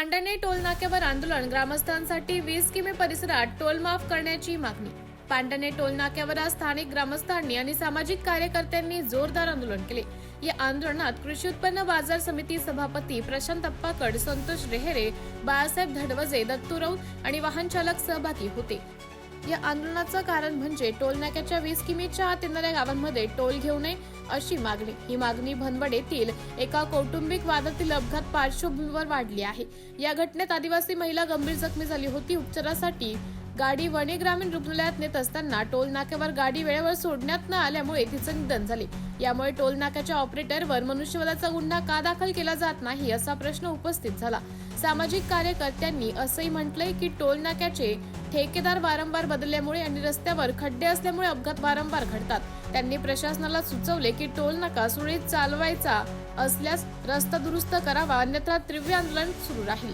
पांडणे टोलनाक्यावर आंदोलन. ग्रामस्थांसाठी वीस किमी परिसरात टोल माफ करण्याची मागणी. पांडणे टोलनाक्यावर आज स्थानिक ग्रामस्थांनी आणि सामाजिक कार्यकर्त्यांनी जोरदार आंदोलन केले. या आंदोलनात कृषी उत्पन्न बाजार समिती सभापती प्रशांत अप्पाकड संतोष रेहेरे बाळासाहेब धडवजे दत्तू राऊत आणि वाहन चालक सहभागी होते. या आंदोलनाचं कारण म्हणजे टोल नाक्याच्या वीस किमीच्या आत येणाऱ्या गावांमध्ये टोल घेऊ नये अशी मागणी. ही मागणी भनवड येथील एका कौटुंबिक वादातील अपघात पार्श्वभूमीवर वाढली आहे. या घटनेत आदिवासी महिला गंभीर जखमी झाली होती. उपचारासाठी गाडी वणी ग्रामीण रुग्णालयात नेत असताना टोल नाक्यावर गाडी वेळेवर सोडण्यात न आल्यामुळे तिचं निधन झाले. यामुळे टोल नाक्याच्या ऑपरेटरवर मनुष्यवधाचा गुन्हा का दाखल केला जात नाही असा प्रश्न उपस्थित झाला. सामाजिक कार्यकर्त्यांनी असंही म्हटलंय की टोल नाक्याचे ठेकेदार वारंवार बदलल्यामुळे आणि रस्त्यावर खड्डे असल्यामुळे अपघात वारंवार घडतात. त्यांनी प्रशासनाला सुचवले की टोल नाका सुरळीत चालवायचा असल्यास रस्ता दुरुस्त करावा अन्यथा तीव्र आंदोलन सुरू राहील.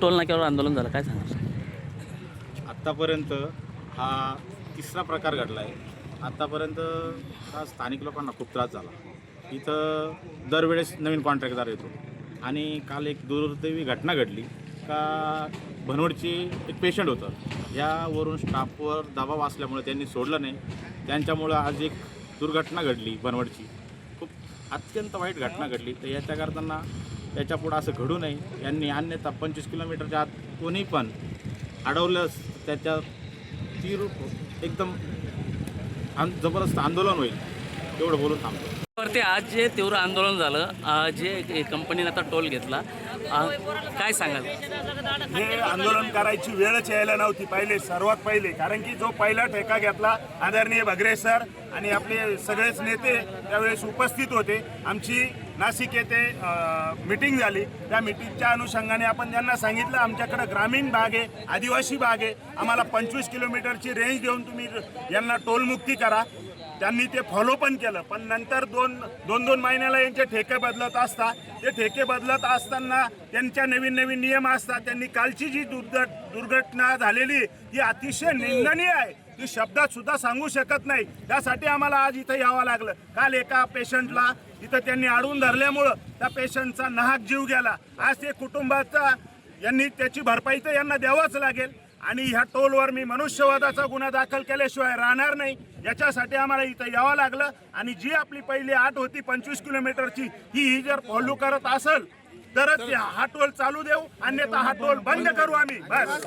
टोल नाक्यावर आंदोलन झालं काय सांगाल? आत्तापर्यंत हा तिसरा प्रकार घडला आहे आत्तापर्यंत हा स्थानिक लोकांना खूप त्रास झाला. इथं दरवेळेस नवीन कॉन्ट्रॅक्टदार येतो. आणि काल एक दुर्दैवी घटना घडली. का भनवडची एक पेशंट होतं. यावरून स्टाफवर दबाव असल्यामुळे त्यांनी सोडलं नाही. त्यांच्यामुळं आज एक दुर्घटना घडली बनवडची. खूप अत्यंत वाईट घटना घडली. तर याच्या करताना त्याच्यापुढं असं घडू नये. यांनी अन्यथा पंचवीस किलोमीटरच्या आत कोणी पण अडवलंच त्याच्या तीव्र एकदम आन जबरदस्त आंदोलन होईल. एवढं बोलून थांबतो. वरती आज जे तीव्र आंदोलन झालं जे कंपनीने आता टोल घेतला काय सांगाल? हे आंदोलन करायची वेळच यायला नव्हती पहिले सर्वात पहिले. कारण की जो पहिला ठेका घेतला आदरणीय भगरे सर आणि आपले सगळेच नेते त्यावेळेस उपस्थित होते. आमची नाशिक येथे मिटिंग झाली. त्या मिटिंगच्या अनुषंगाने आपण त्यांना सांगितलं आमच्याकडे ग्रामीण भाग आहे आदिवासी भाग आहे आम्हाला पंचवीस किलोमीटरची रेंज देऊन तुम्ही यांना टोलमुक्ती करा. त्यांनी ते फॉलो पण केलं. पण नंतर दोन दोन दोन महिन्याला यांचे ठेके बदलत असतात ते ठेके बदलत असताना त्यांच्या नवीन नवीन नियम असतात. त्यांनी कालची जी दुर्घट दुर्घटना झालेली ती अतिशय निंदनीय आहे. ती शब्दात सुद्धा सांगू शकत नाही. त्यासाठी आम्हाला आज इथं यावं लागलं. काल एका पेशंटला इथं त्यांनी अडवून धरल्यामुळं त्या पेशंटचा नाहक जीव गेला. आज ते कुटुंबाचा यांनी त्याची भरपाई तर यांना द्यावाच लागेल. आणि ह्या टोलवर मी मनुष्यवादाचा गुन्हा दाखल केल्याशिवाय राहणार नाही. याच्यासाठी आम्हाला इथं यावं लागलं. आणि जी आपली पहिली आठ होती पंचवीस किलोमीटरची ही ही जर फॉलो करत असेल तरच हा टोल चालू देऊ. अन्यथा हा टोल बंद करू आम्ही. बस.